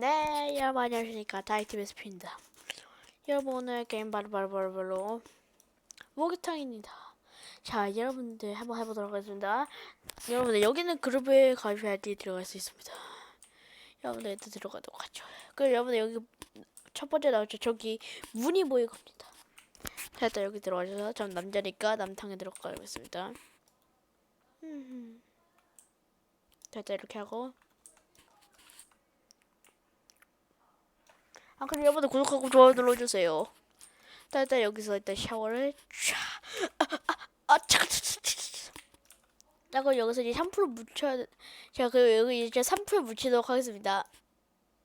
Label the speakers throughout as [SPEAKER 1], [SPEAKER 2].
[SPEAKER 1] 네, 여러분 안녕하십니까. 다이티베스피입니다. 여러분 오늘 게임 바로 바로 바로 바로 목욕탕입니다. 자, 여러분들 한번 해보도록 하겠습니다. 여러분들 여기는 그룹에 가입해야 지 들어갈 수 있습니다. 여러분들 일단 들어가도록 하죠. 그리고 여러분들 여기 첫 번째 나오죠. 저기 문이 보일 겁니다. 자, 일단 여기 들어가셔서 전 남자니까 남탕에 들어가겠습니다. 음. 자, 일단 이렇게 하고 아 그럼 여러분들 구독하고 좋아요 눌러주세요. 일단, 일단 여기서 일단 샤워를 쫙. 아, 아, 아, 잠깐, 잠깐, 잠깐. 여기서 이제 샴푸를 묻혀야 돼. 자 그럼 여기 이제 샴푸를 묻히도록 하겠습니다.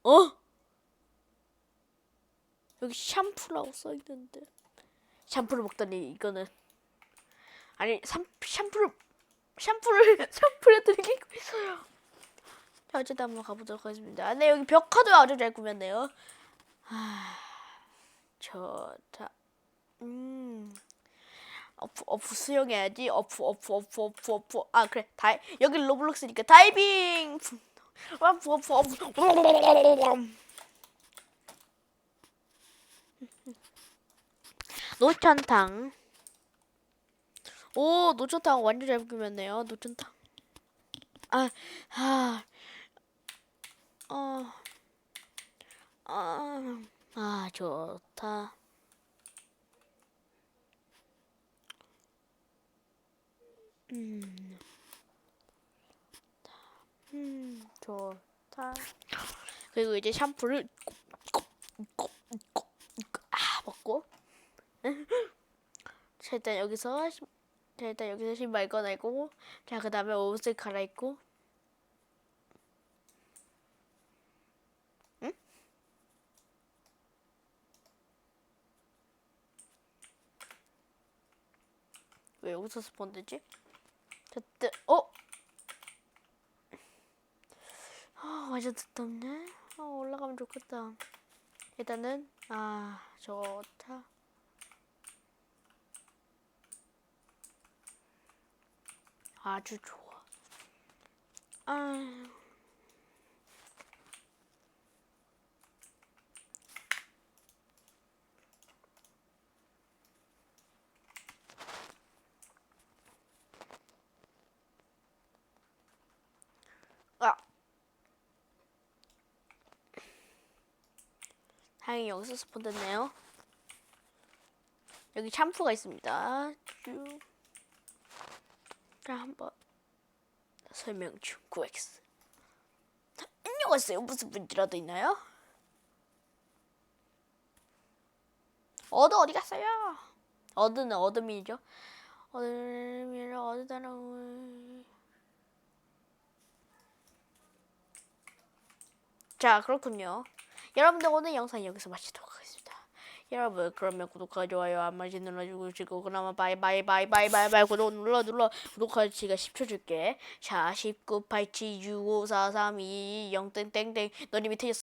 [SPEAKER 1] 어? 여기 샴푸라고 써 있는데 샴푸를 먹다니 이거는 아니 샴, 샴푸를 샴푸를 샴푸를 들이고 있어요. 자 어쨌든 한번 가보도록 하겠습니다. 아, 네 여기 벽화도 아주 잘 꾸몄네요. 아, 좋다. 음. 어프 어프 수영해야지. 어프 어프 어프 어프 어프. 아 그래. 다이 여기 로블록스니까 다이빙. 어프 어프 어프. 노천탕. 오 노천탕 완전 잘 꾸몄네요. 노천탕. 아, 아, 어. 아, 아 좋다. 음, 음, 좋다. 그리고 이제 샴푸를 아, 먹고. 자, 일단 여기서 신- 자, 일단 여기서 신발 꺼내고 자, 그 다음에 옷을 갈아입고 왜 여기서 스폰 되지? 됐다. 어? 아, 완전 듣덥네. 아, 올라가면 좋겠다. 일단은 아, 좋다. 아주 좋아. 아. 아. 다행히 여기서 스폰 됐네요. 여기 샴푸가 있습니다. 쭉. 자, 한번 설명 중 9X. 안녕하세요. 무슨 문제라도 있나요? 어드 어디 갔어요? 어드는 어드민이죠. 어드민을 어디다라고. 자, 그렇군요. 여러분들 오늘 영상 여기서 마치도록 하겠습니다. 여러분 그러면 구독과 좋아요 한 번씩 눌러주시고 그나마 바이 바이 바이 바이 바이 바이 구독 눌러 눌러. 구독하기가 10초 줄게. 자 19, 87, 65, 4, 3, 2, 0 땡땡땡. 너님이 틀렸어